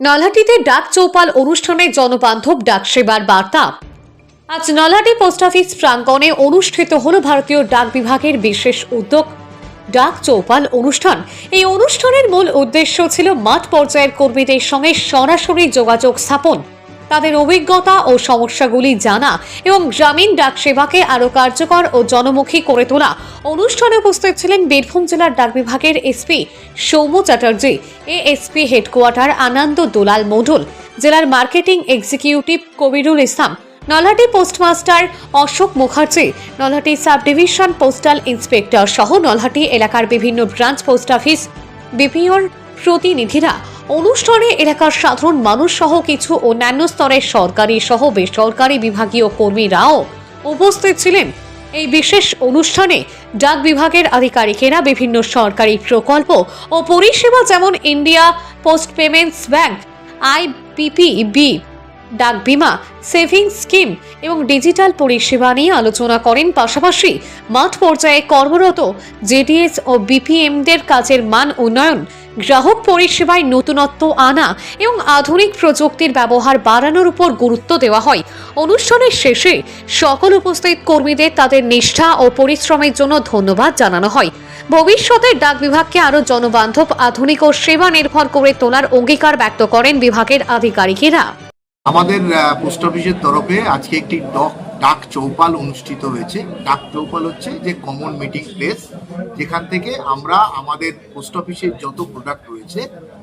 নলহাটিতে ডাক চৌপাল অনুষ্ঠানে জনবান্ধব ডাক সেবার বার্তা। আজ নলহাটি পোস্ট অফিস প্রাঙ্গণে অনুষ্ঠিত হল ভারতীয় ডাক বিভাগের বিশেষ উদ্যোগ। ডাক চৌপাল অনুষ্ঠান। এই অনুষ্ঠানের মূল উদ্দেশ্য ছিল মাঠ পর্যায়ের কর্মীদের সঙ্গে সরাসরি যোগাযোগ স্থাপন। তাদের অভিজ্ঞতা ও সমস্যাগুলি জানা এবং গ্রামীণ ডাক সেবাকে আরও কার্যকর ও জনমুখী করে তোলা। অনুষ্ঠানে উপস্থিত ছিলেন বীরভূম জেলার ডাক বিভাগের SP Soumya Chatterjee, ASP headquarter Ananda Dulal Mondal জেলার marketing executive Kabirul Islam, Nalhati postmaster Ashok Mukherjee, Nalhati sub division postal inspector সহ নলহাটি এলাকার বিভিন্ন ব্রাঞ্চ পোস্ট অফিস বিপিওর প্রতিনিধিরা অনুষ্ঠানে এলাকার সাধারণ মানুষ সহ কিছু অন্যান্য স্তরের সরকারি সহ বেসরকারি বিভাগীয় কর্মীরাও উপস্থিত ছিলেন। এই বিশেষ অনুষ্ঠানে ডাক বিভাগের আধিকারিকেরা বিভিন্ন সরকারি প্রকল্প ও পরিষেবা যেমন India Post payments bank, IPPB ডাক বিমা সেভিংস স্কিম এবং ডিজিটাল পরিষেবা নিয়ে আলোচনা করেন পাশাপাশি মাঠ পর্যায়ে কর্মরত জেডিএস ও বিপিএমদের কাজের মান উন্নয়ন, গ্রাহক পরিষেবায় নতুনত্ব আনা এবং আধুনিক প্রযুক্তির ব্যবহার বাড়ানোর উপর গুরুত্ব দেওয়া হয়। অনুষ্ঠানের শেষে সকল উপস্থিত কর্মীদের তাদের নিষ্ঠা ও পরিশ্রমের জন্য ধন্যবাদ জানানো হয়। ভবিষ্যতে ডাক বিভাগকে আরও জনবান্ধব, আধুনিক ও সেবা নির্ভর করে তোলার অঙ্গীকার ব্যক্ত করেন বিভাগের আধিকারিকেরা। আমাদের পোস্ট অফিসের তরফে আজকে একটি ডক, ডাক চৌপাল অনুষ্ঠিত হয়েছে। ডাক চৌপাল হচ্ছে যে কমন মিটিং প্লেস যেখান থেকে আমরা আমাদের পোস্ট অফিসের যত প্রোডাক্ট রয়েছে,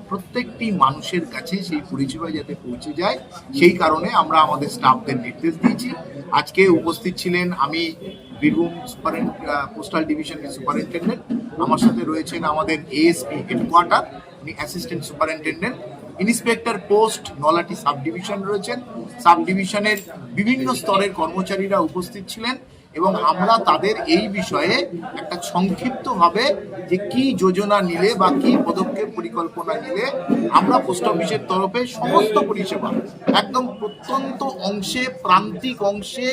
প্রত্যেকটি মানুষের কাছে সেই পরিষেবা যাতে পৌঁছে যায়, সেই কারণে আমরা আমাদের স্টাফদের নির্দেশ দিয়েছি। আজকে উপস্থিত ছিলেন আমি, বীরভূম সুপারেন্ট পোস্টাল ডিভিশনের সুপারিনটেন্ডেন্ট আমার সাথে রয়েছেন আমাদের এএসপি হেডকোয়ার্টার উনি assistant superintendent inspector post Nalhati sub division রয়েছেন। সাব ডিভিশনের বিভিন্ন স্তরের কর্মচারীরা উপস্থিত ছিলেন এবং আমরা তাদের এই বিষয়ে একটা সংক্ষিপ্তভাবে যে কি যোজনা নিলে বা কি পদক্ষেপ পরিকল্পনা নিলে আমরা পোস্ট অফিসের তরফে সমস্ত পরিষেবা, একদম প্রত্যন্ত অংশে, প্রান্তিক অংশে,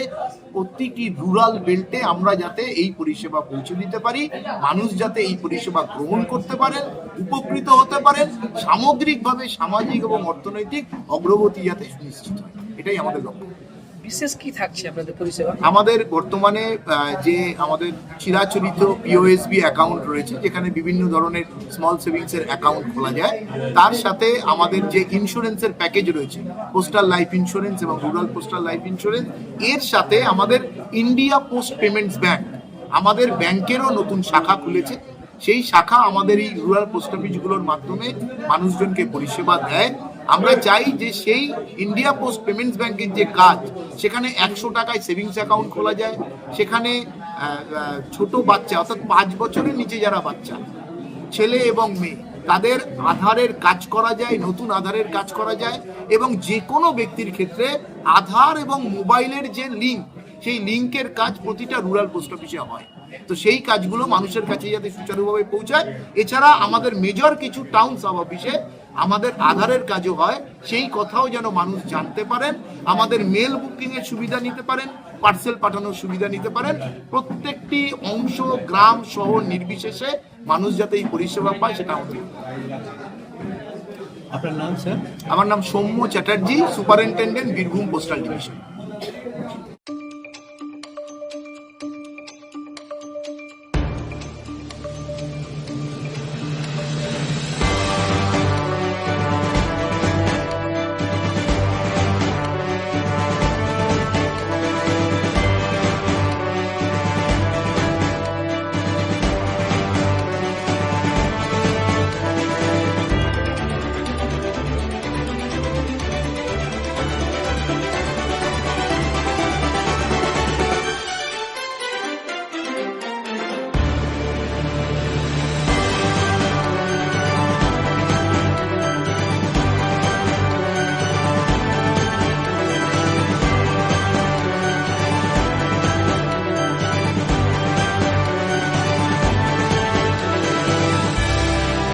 প্রতিটি রুরাল বেল্টে আমরা যাতে এই পরিষেবা পৌঁছে দিতে পারি। মানুষ যাতে এই পরিষেবা গ্রহণ করতে পারেন উপকৃত হতে পারেন সামগ্রিকভাবে সামাজিক এবং অর্থনৈতিক অগ্রগতি যাতে সুনিশ্চিত হয়। এটাই আমাদের লক্ষ্য। বিশেষ কি থাকছে আপনাদের পরিষেবা? আমাদের বর্তমানে যে আমাদের চিরাচরিত পিওএসবি অ্যাকাউন্ট রয়েছে যেখানে বিভিন্ন ধরনের স্মল সেভিংস এর অ্যাকাউন্ট খোলা যায় তার সাথে আমাদের যে ইন্স্যুরেন্সের প্যাকেজ রয়েছে পোস্টাল লাইফ ইন্স্যুরেন্স এবং রুরাল পোস্টাল লাইফ ইন্স্যুরেন্স এর সাথে আমাদের ইন্ডিয়া পোস্ট পেমেন্টস ব্যাংক আমাদের ব্যাংকেরও নতুন শাখা খুলেছে। সেই শাখা আমাদের এই রুরাল পোস্ট অফিসগুলোর মাধ্যমে মানুষজনকে পরিষেবা দেয়। আমরা চাই যে সেই ইন্ডিয়া পোস্ট পেমেন্টস ব্যাংকের যে কাজ, সেখানে একশো টাকায় সেভিংস অ্যাকাউন্ট খোলা যায়। সেখানে ছোট বাচ্চা, অর্থাৎ পাঁচ বছরের নিচে যারা বাচ্চা, ছেলে এবং মেয়ে, তাদের আধারের কাজ করা যায়, নতুন আধারের কাজ করা যায় এবং যে কোনো ব্যক্তির ক্ষেত্রে আধার এবং মোবাইলের যে লিঙ্ক সেই লিঙ্কের কাজ প্রতিটা রুরাল পোস্ট অফিসে হয়। তো সেই কাজগুলো মানুষের কাছে যাতে সুচারুভাবে পৌঁছায়। এছাড়া আমাদের মেজর কিছু টাউন সাব অফিসে আমাদের আধারের কাজও হয়। সেই কথাও যেন মানুষ জানতে পারেন। আমাদের মেল বুকিংয়ের সুবিধা নিতে পারেন পার্সেল পাঠানোর সুবিধা নিতে পারেন। প্রত্যেকটি অংশ গ্রাম শহর নির্বিশেষে মানুষ যাতে এই পরিষেবা পায় সেটা আমাদের। আপনার নাম স্যার আমার নাম Soumya Chatterjee superintendent Birbhum postal division